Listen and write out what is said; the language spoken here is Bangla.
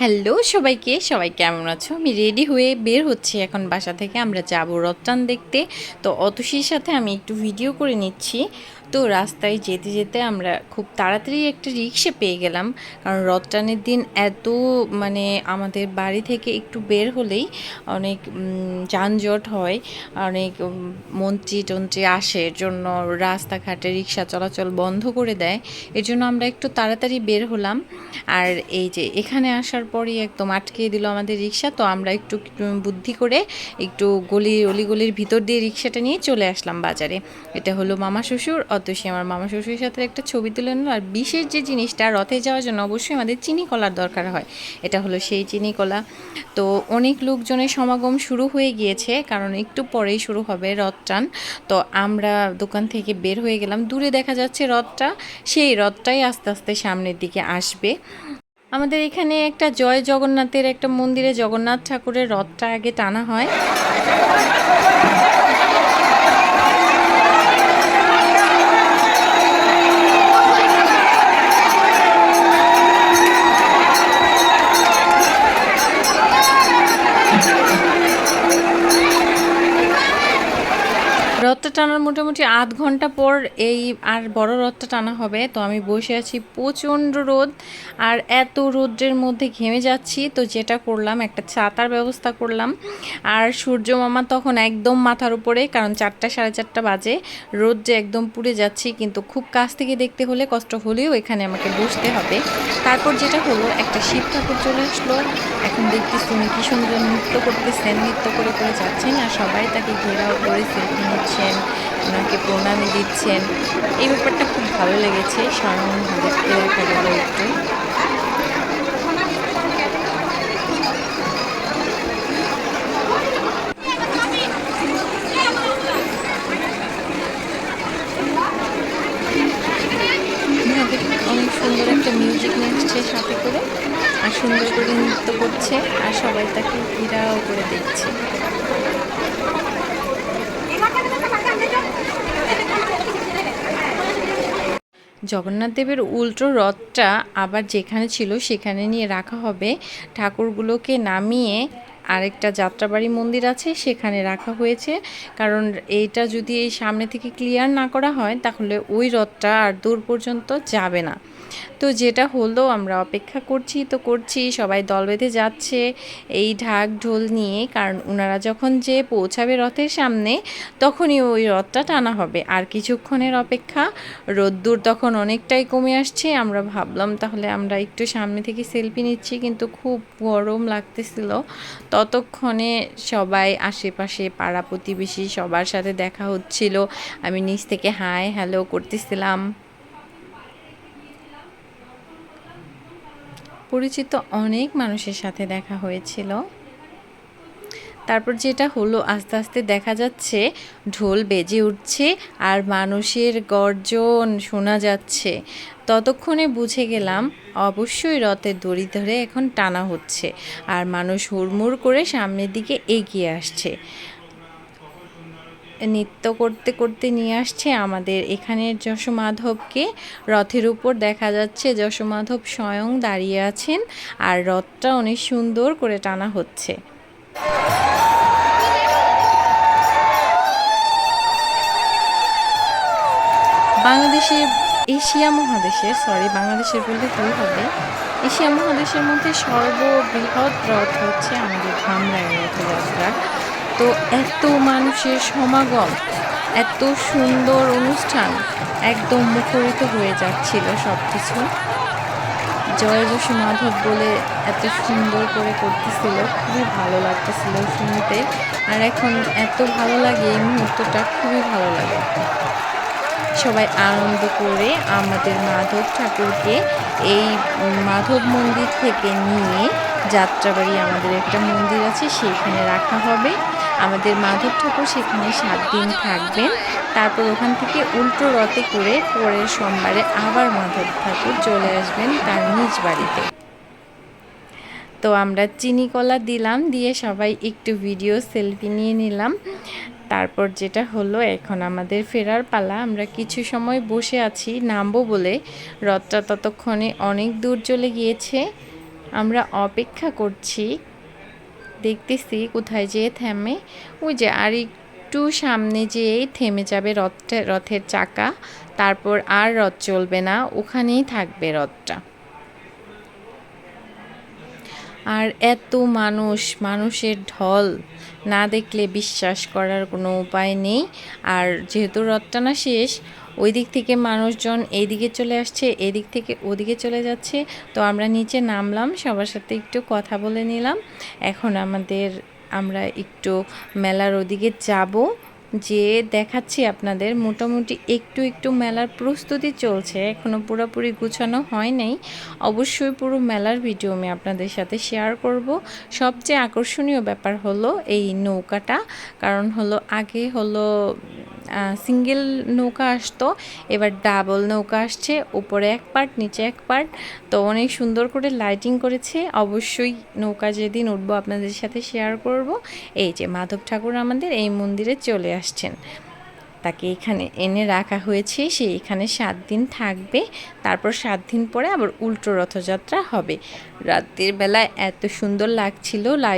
হ্যালো সবাইকে, সবাই কেমন আছো? আমি রেডি হয়ে বের হচ্ছি এখন বাসা থেকে। আমরা যাব রপ্তান দেখতে। তো অতসীর সাথে আমি একটু ভিডিও করে নিচ্ছি। তো রাস্তায় যেতে যেতে আমরা খুব তাড়াতাড়ি একটা রিক্সা পেয়ে গেলাম। কারণ রথটানের দিন এত মানে আমাদের বাড়ি থেকে একটু বের হলেই অনেক যানজট হয়, অনেক মন্ত্রী টন্ত্রী আসে, এর জন্য রাস্তাঘাটে রিক্সা চলাচল বন্ধ করে দেয়। এর জন্য আমরা একটু তাড়াতাড়ি বের হলাম। আর এই যে এখানে আসার পরই একদম আটকে দিল আমাদের রিক্সা, তো আমরা একটু বুদ্ধি করে একটু গলি, অলিগলির ভিতর দিয়ে রিক্সাটা নিয়ে চলে আসলাম বাজারে। এটা হলো মামা শ্বশুর অতসী আমার মামা শ্বশুরের সাথে একটা ছবি তুলে নিল আর বিশেষ যে জিনিসটা, রথে যাওয়ার জন্য অবশ্যই আমাদের চিনি কলার দরকার হয়। এটা হলো সেই চিনি কলা। তো অনেক লোকজনের সমাগম শুরু হয়ে গিয়েছে, কারণ একটু পরেই শুরু হবে রথ টান। তো আমরা দোকান থেকে বের হয়ে গেলাম। দূরে দেখা যাচ্ছে রথটা, সেই রথটাই আস্তে আস্তে সামনের দিকে আসবে। আমাদের এখানে একটা জয় জগন্নাথের একটা মন্দিরে জগন্নাথ ঠাকুরের রথটা আগে টানা হয়। রথটা টানার মোটামুটি আধ ঘণ্টা পর এই আর বড় রথটা টানা হবে। তো আমি বসে আছি প্রচণ্ড রোদ আর এত রোদ্রের মধ্যে ঘেমে যাচ্ছি। তো যেটা করলাম, একটা ছাতার ব্যবস্থা করলাম। আর সূর্য মামা তখন একদম মাথার উপরে, কারণ চারটা সাড়ে চারটা বাজে। রোদ যে একদম পুড়ে যাচ্ছি, কিন্তু খুব কাছ থেকে দেখতে হলে কষ্ট হলেও এখানে আমাকে বসতে হবে। তারপর যেটা হলো, একটা শিব ঠাকুর চলে আসলো। এখন দেখতেছি উনি কি সুন্দর নৃত্য করতেছেন, নৃত্য করে করে যাচ্ছেন আর সবাই তাকে ঘেরাও করে সেলফি নিচ্ছেন। ওনাকে প্রণামী দিচ্ছেন। এই ব্যাপারটা খুব ভালো লেগেছে। স্বয়ং দেখতে দেখা গেল একটু অনেক সুন্দর একটা মিউজিক নিচ্ছে সাথে করে। আর সুন্দর করে নৃত্য করছে। আর সবাই তাকে ঘেরাও করে দেখছে। জগন্নাথ দেবের উল্টো রথটা আবার যেখানে ছিল সেখানে নিয়ে রাখা হবে। ঠাকুরগুলোকে নামিয়ে আরেকটা যাত্রাবাড়ি মন্দির আছে, সেখানে রাখা হয়েছে। কারণ এইটা যদি এই সামনে থেকে ক্লিয়ার না করা হয়, তাহলে ওই রথটা আর দূর পর্যন্ত যাবে না। তো যেটা হলো, আমরা অপেক্ষা করছি, তো করছি, সবাই দল বেঁধে যাচ্ছে এই ঢাক ঢোল নিয়ে, কারণ ওনারা যখন যে পৌঁছাবে রথের সামনে, তখনই ওই রথটা টানা হবে। আর কিছুক্ষণের অপেক্ষা, রোদ্দুর তখন অনেকটাই কমে আসছে। আমরা ভাবলাম, তাহলে আমরা একটু সামনে থেকে সেলফি নিচ্ছি। কিন্তু খুব গরম লাগতেছিল। ততক্ষণে সবাই আশেপাশে, পাড়া প্রতিবেশী সবার সাথে দেখা হচ্ছিল। আমি নিচ থেকে হাই হ্যালো করতেছিলাম। পরিচিত অনেক মানুষের সাথে দেখা হয়েছিল। তারপর যেটা হলো, আস্তে আস্তে দেখা যাচ্ছে ঢোল বেজে উঠছে আর মানুষের গর্জন শোনা যাচ্ছে। ততক্ষণে বুঝে গেলাম, অবশ্যই রথের দড়ি ধরে এখন টানা হচ্ছে আর মানুষ হুড়মুড় করে সামনের দিকে এগিয়ে আসছে। নৃত্য করতে করতে নিয়ে আসছে আমাদের এখানের যশোমাধবকে। রথের উপর দেখা যাচ্ছে যশোমাধব স্বয়ং দাঁড়িয়ে আছেন আর রথটা অনেক সুন্দর করে টানা হচ্ছে। বাংলাদেশের, এশিয়া মহাদেশের সরি বাংলাদেশের বলতে ভুল হবে। এশিয়া মহাদেশের মধ্যে সর্ববৃহৎ রথ হচ্ছে আমাদের ধামরাই রথযাত্রা। তো এত মানুষের সমাগম, এত সুন্দর অনুষ্ঠান একদম মুখরিত হয়ে যাচ্ছিল সব কিছু জয় যশী মাধব বলে এত সুন্দর করে করতেছিল, খুবই ভালো লাগতেছিল শুনতে। আর এখন এত ভালো লাগে এই মুহূর্তটা, খুবই ভালো লাগে। সবাই আনন্দ করে আমাদের মাধব ঠাকুরকে এই মাধব মন্দির থেকে নিয়ে যাত্রাবাড়ি আমাদের একটা মন্দির আছে, সেখানে রাখা হবে। আমাদের মাধব ঠাকুর সেখানে সাত দিন থাকবেন। তারপর ওখান থেকে উল্টো রথে করে পরের সোমবারে আবার মাধব ঠাকুর চলে আসবেন তার নিজ বাড়িতে। তো আমরা চিনি কলা দিলাম, দিয়ে সবাই একটু ভিডিও সেলফি নিয়ে নিলাম। তারপর যেটা হলো, এখন আমাদের ফেরার পালা। আমরা কিছু সময় বসে আছি, নামবো বলে। রথটা ততক্ষণে অনেক দূর চলে গিয়েছে। আমরা অপেক্ষা করছি। দেখতেছি কোথায় যেয়ে থেমে। ওই যে আর একটু সামনে যেয়েই থেমে যাবে রথটা, রথের চাকা। তারপর আর রথ চলবে না, ওখানেই থাকবে রথটা। আর এত মানুষ, মানুষের ঢল, না দেখলে বিশ্বাস করার কোনো উপায় নেই। আর যেহেতু রথটা না শেষ ওই দিক থেকে মানুষজন এইদিকে চলে আসছে, এদিক থেকে ওদিকে চলে যাচ্ছে। তো আমরা নিচে নামলাম, সবার সাথে একটু কথা বলে নিলাম। এখন আমাদের আমরা একটু মেলার ওদিকে যাব, যে দেখাচ্ছি আপনাদের। মোটামুটি একটু একটু মেলার প্রস্তুতি চলছে এখনও পুরোপুরি গুছানো হয় নাই। অবশ্যই পুরো মেলার ভিডিও আমি আপনাদের সাথে শেয়ার করব। সবচেয়ে আকর্ষণীয় ব্যাপার হলো এই নৌকাটা, কারণ হলো আগে হলো সিঙ্গেল নৌকা আসতো, এবার ডাবল নৌকা আসছে, উপরে এক পার্ট, নিচে এক পার্ট। তো অনেক সুন্দর করে লাইটিং করেছে। অবশ্যই নৌকা যেদিন উঠবো আপনাদের সাথে শেয়ার করব। এই যে মাধব ঠাকুর আমাদের এই মন্দিরে চলে আসছেন। তাকে এখানে এনে রাখা হয়েছে। সে এখানে সাত দিন থাকবে। তারপর সাত দিন পরে আবার উল্টো রথযাত্রা হবে। রাতের বেলায় এত সুন্দর লাগছিল লাইট